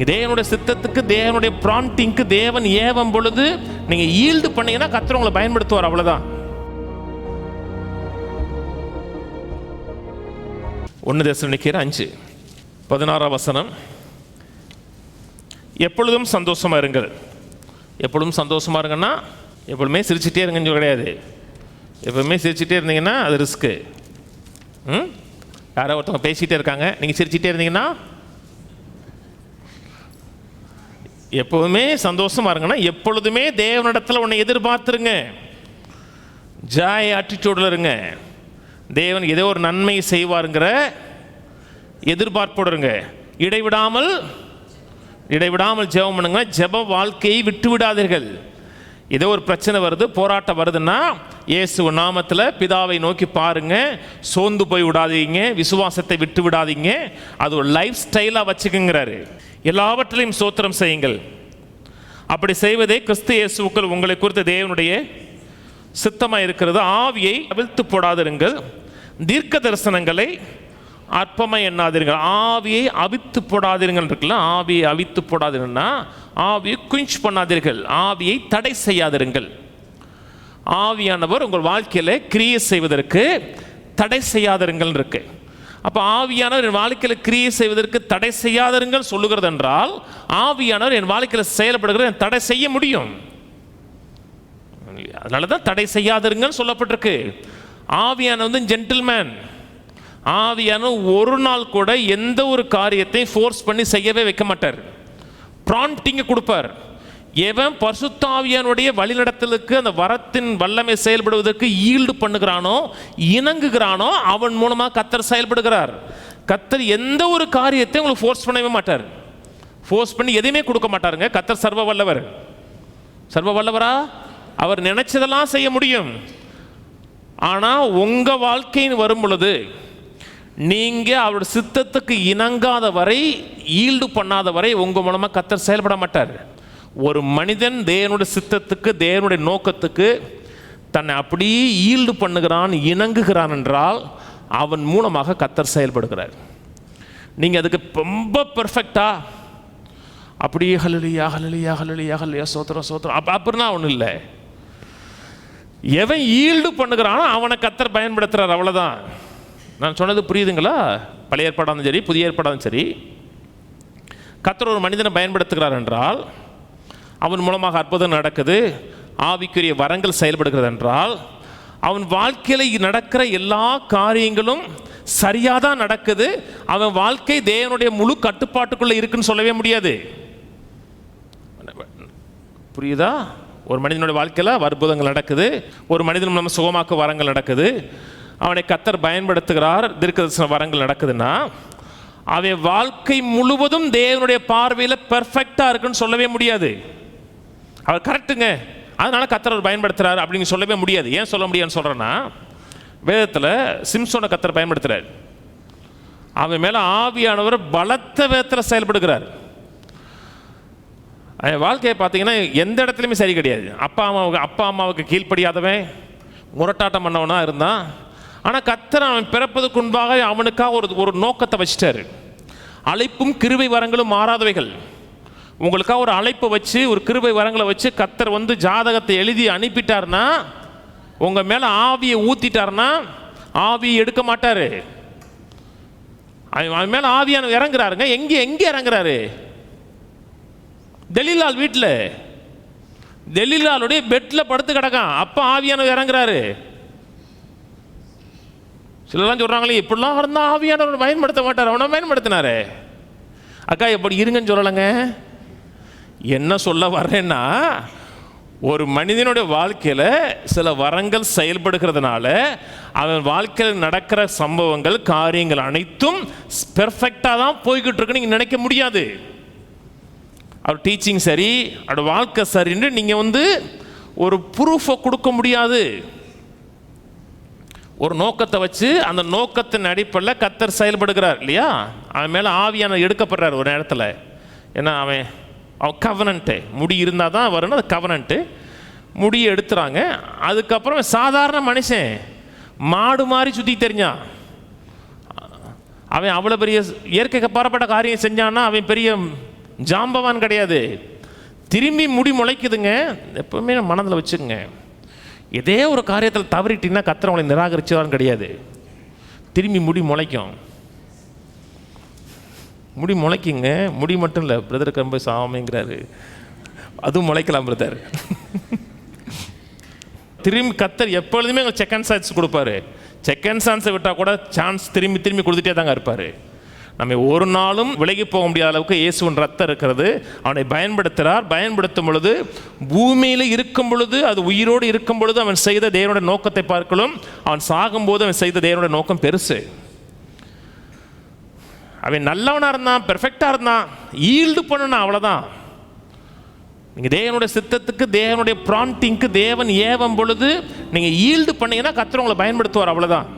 நீங்க தேவனுடைய சித்தத்துக்கு தேவனுடைய ப்ராம்ப்டிங்க்கு தேவன் ஏவம் பொழுது நீங்கள் ஈல்டு பண்ணீங்கன்னா கத்திர உங்களை பயன்படுத்துவார் அவ்வளோதான் ஒன்று தேசம் நிற்கிற அஞ்சு பதினாறாம் வசனம். எப்பொழுதும் சந்தோஷமா இருங்கள். எப்பொழுதும் சந்தோஷமா இருங்கன்னா எப்பொழுதுமே சிரிச்சிட்டே இருங்கன்னு கிடையாது. எப்பவுமே சிரிச்சிட்டே இருந்தீங்கன்னா அது ரிஸ்க்கு ம்? யாரோ ஒருத்தவங்க பேசிகிட்டே இருக்காங்க. நீங்கள் சிரிச்சிட்டே இருந்தீங்கன்னா எப்போதுமே சந்தோஷமா இருங்கன்னா எப்பொழுதுமே தேவனிடத்தில் உன்னை எதிர்பார்த்துருங்க. ஜாய் ஆட்டிடியூடில் இருங்க. தேவன் ஏதோ ஒரு நன்மை செய்வாருங்கிற எதிர்பார்ப்போடு இருங்க. இடைவிடாமல் இடைவிடாமல் ஜெபம் பண்ணுங்க. ஜெப வாழ்க்கையை விட்டு விடாதீர்கள். ஏதோ ஒரு பிரச்சனை வருது போராட்டம் வருதுன்னா இயேசு நாமத்தில் பிதாவை நோக்கி பாருங்க. சோர்ந்து போய் விடாதீங்க. விசுவாசத்தை விட்டு விடாதீங்க. அது ஒரு லைஃப் ஸ்டைலாக வச்சுக்குங்கிறாரு. எல்லாவற்றிலையும் சோத்திரம் செய்யுங்கள். அப்படி செய்வதே கிறிஸ்து இயேசுக்கள் உங்களை குறித்த தேவனுடைய சித்தமாக இருக்கிறது. ஆவியை அவிழ்த்து போடாதிருங்கள். தீர்க்க தரிசனங்களை அற்பமாக எண்ணாதீர்கள். ஆவியை அவித்து போடாதீர்கள் இருக்குல்ல? ஆவியை அவித்து போடாதீர்கள்னா ஆவியை குஞ்ச் பண்ணாதீர்கள். ஆவியை தடை செய்யாதிருங்கள். ஆவியானவர் உங்கள் வாழ்க்கையில் கிரியை செய்வதற்கு தடை செய்யாதிருங்கள் இருக்குது அப்போ ஆவியானவர் என் வாழ்க்கையில் கிரியை செய்வதற்கு தடை செய்யாதருங்கள் சொல்லுகிறது என்றால் ஆவியானவர் என் வாழ்க்கையில் செயல்படுகிற என் தடை செய்ய முடியும். அதனால தான் தடை செய்யாதருங்கள் சொல்லப்பட்டிருக்கு. ஆவியான வந்து ஜென்டில்மேன் ஆவியான ஒரு நாள் கூட எந்த ஒரு காரியத்தையும் ஃபோர்ஸ் பண்ணி செய்யவே வைக்க மாட்டார். ப்ராம்ப்டிங்கை கொடுப்பார். எவன் பரிசுத்தாவியானுடைய வழிநடத்தலுக்கு அந்த வரத்தின் வல்லமை செயல்படுவதற்கு ஈல்டு பண்ணுகிறானோ இணங்குகிறானோ அவன் மூலமாக கத்தர் செயல்படுகிறார். கத்தர் எந்த ஒரு காரியத்தை உங்களுக்கு ஃபோர்ஸ் பண்ணவே மாட்டார். ஃபோர்ஸ் பண்ணி எதையுமே கொடுக்க மாட்டாருங்க. கத்தர் சர்வ வல்லவர் சர்வ வல்லவரா அவர் நினைச்சதெல்லாம் செய்ய முடியும். ஆனால் உங்கள் வாழ்க்கைன்னு வரும் பொழுது நீங்கள் அவரோட சித்தத்துக்கு இணங்காத வரை ஈல்டு பண்ணாத வரை உங்கள் மூலமாக கத்தர் செயல்பட மாட்டார். ஒரு மனிதன் தேவனுடைய சித்தத்துக்கு தேவனுடைய நோக்கத்துக்கு தன்னை அப்படியே ஈல்டு பண்ணுகிறான் இணங்குகிறான் என்றால் அவன் மூலமாக கத்தர் செயல்படுகிறார். நீங்கள் அதுக்கு ரொம்ப பெர்ஃபெக்டா அப்படியே ஹலலியா ஹலலியா ஹலலியா ஹலியா சோத்திரம் சோத்திரம். அப்போ அப்படின்னா ஒன்றும் இல்லை. எவன் ஈல்டு பண்ணுகிறானோ அவனை கத்தர் பயன்படுத்துகிறார் அவ்வளோதான் நான் சொன்னது புரியுதுங்களா? பழைய ஏற்பாடாக சரி புதிய ஏற்பாடாக சரி. கத்தர் ஒரு மனிதனை பயன்படுத்துகிறார் என்றால் அவன் மூலமாக அற்புதம் நடக்குது. ஆவிக்குரிய வரங்கள் செயல்படுகிறது என்றால் அவன் வாழ்க்கையில் நடக்கிற எல்லா காரியங்களும் சரியாக தான் நடக்குது. அவன் வாழ்க்கை தேவனுடைய முழு கட்டுப்பாட்டுக்குள்ளே இருக்குன்னு சொல்லவே முடியாது. புரியுதா? ஒரு மனிதனுடைய வாழ்க்கையில் அற்புதங்கள் நடக்குது. ஒரு மனிதன் நம்ம சுகமாக்க வரங்கள் நடக்குது. அவனை கத்தர் பயன்படுத்துகிறார் தீர்க்கதர்சன வரங்கள் நடக்குதுன்னா அவன் வாழ்க்கை முழுவதும் தேவனுடைய பார்வையில் பெர்ஃபெக்டாக இருக்குன்னு சொல்லவே முடியாது. அவர் கரெக்டுங்க அதனால் கத்தர் அவர் பயன்படுத்துறாரு அப்படின்னு சொல்லவே முடியாது. ஏன் சொல்ல முடியாதுன்னு சொல்கிறேன்னா வேதத்தில் சிம்சோனை கத்தர் பயன்படுத்துகிறார் அவன் மேலே ஆவியானவர் பலத்த விதத்தில் செயல்படுகிறார். என் வாழ்க்கையை பார்த்தீங்கன்னா எந்த இடத்துலையுமே சரி கிடையாது. அப்பா அம்மாவுக்கு அப்பா அம்மாவுக்கு கீழ்ப்படியாதவன் முரட்டாட்டம் பண்ணவனாக இருந்தான். ஆனால் கத்தர் அவன் பிறப்பதுக்கு முன்பாக அவனுக்காக ஒரு ஒரு நோக்கத்தை வச்சிட்டாரு. அழைப்பும் கிருவை வரங்களும் மாறாதவைகள். உங்களுக்காக ஒரு அழைப்பை வச்சு ஒரு கிருபை வரங்களை வச்சு கத்தர் வந்து ஜாதகத்தை எழுதி அனுப்பிட்டார்னா உங்கள் மேலே ஆவியை ஊற்றிட்டார்னா ஆவியை எடுக்க மாட்டார். அவன் அவன் மேலே ஆவியான இறங்குறாருங்க. எங்கே எங்கே இறங்குறாரு? தெலிலால் வீட்டில் தெலிலாலுடைய பெட்டில் படுத்து கிடக்கான். அப்போ ஆவியானவர் இறங்குறாரு. சிலர்லாம் சொல்கிறாங்களே இப்படிலாம் இருந்தால் ஆவியானவர் பயன்படுத்த மாட்டார். அவனை பயன்படுத்தினாரு. அக்கா எப்படி இருங்கன்னு சொல்லலைங்க. என்ன சொல்ல வர்றேன்னா ஒரு மனிதனுடைய வாழ்க்கையில் சில வரங்கள் செயல்படுகிறதுனால அவன் வாழ்க்கையில் நடக்கிற சம்பவங்கள் காரியங்கள் அனைத்தும் பெர்ஃபெக்டாக தான் போய்கிட்டு இருக்குன்னு நீங்கள் நினைக்க முடியாது. அவர் டீச்சிங் சரி அவரோட வாழ்க்கை சரின்னு நீங்கள் வந்து ஒரு ப்ரூஃபை கொடுக்க முடியாது. ஒரு நோக்கத்தை வச்சு அந்த நோக்கத்தின் அடிப்படையில் கத்தர் செயல்படுகிறார் இல்லையா? அவன் மேலே ஆவியான எடுக்கப்படுறார் ஒரு நேரத்தில். ஏன்னா அவன் அவன் கவனன்ட்டு முடி இருந்தால் தான் வரணும் அது கவனன்ட்டு முடியை எடுத்துறாங்க. அதுக்கப்புறம் சாதாரண மனுஷன் மாடு மாதிரி சுற்றி தெரிஞ்சான். அவன் அவ்வளோ பெரிய இயற்கைக்கு பாறப்பட்ட காரியம் செஞ்சான்னா அவன் பெரிய ஜாம்பவான் கிடையாது. திரும்பி முடி முளைக்குதுங்க. எப்பவுமே மனதில் வச்சுக்கோங்க. இதே ஒரு காரியத்தில் தவறிட்டீங்கன்னா கத்திரவங்களை உங்களை கிடையாது. திரும்பி முடி முளைக்கும். முடி முளைக்குங்க. முடி மட்டும் இல்லை பிரதர் கம்ப சாமிங்கிறாரு. அதுவும் முளைக்கலாம் பிரதர் திரும்பி கத்தர் எப்பொழுதுமே எங்களுக்கு செகண்ட் சான்ஸ் கொடுப்பாரு. செகண்ட் சான்ஸை விட்டால் கூட சான்ஸ் திரும்பி திரும்பி கொடுத்துட்டே தாங்க இருப்பார். நம்ம ஒரு நாளும் விலகி போக முடியாத அளவுக்கு இயேசுவின் ரத்தம் இருக்கிறது. அவனை பயன்படுத்துகிறார் பயன்படுத்தும் பொழுது பூமியில் இருக்கும் பொழுது அது உயிரோடு இருக்கும் பொழுது அவன் செய்த தேவனுடைய நோக்கத்தை பார்க்கலும் அவன் சாகும்போது அவன் செய்த தேவனுடைய நோக்கம் பெருசு. அவன் நல்லவனாக இருந்தான் பெர்ஃபெக்டாக இருந்தான் ஈல்டு பண்ணணும் அவ்வளோதான் நீங்கள் தேவனுடைய சித்தத்துக்கு தேவனுடைய ப்ராண்டிங்க்கு தேவன் ஏவம் பொழுது நீங்கள் ஈல்டு பண்ணீங்கன்னா கர்த்தர் உங்களை பயன்படுத்துவார் அவ்வளோதான்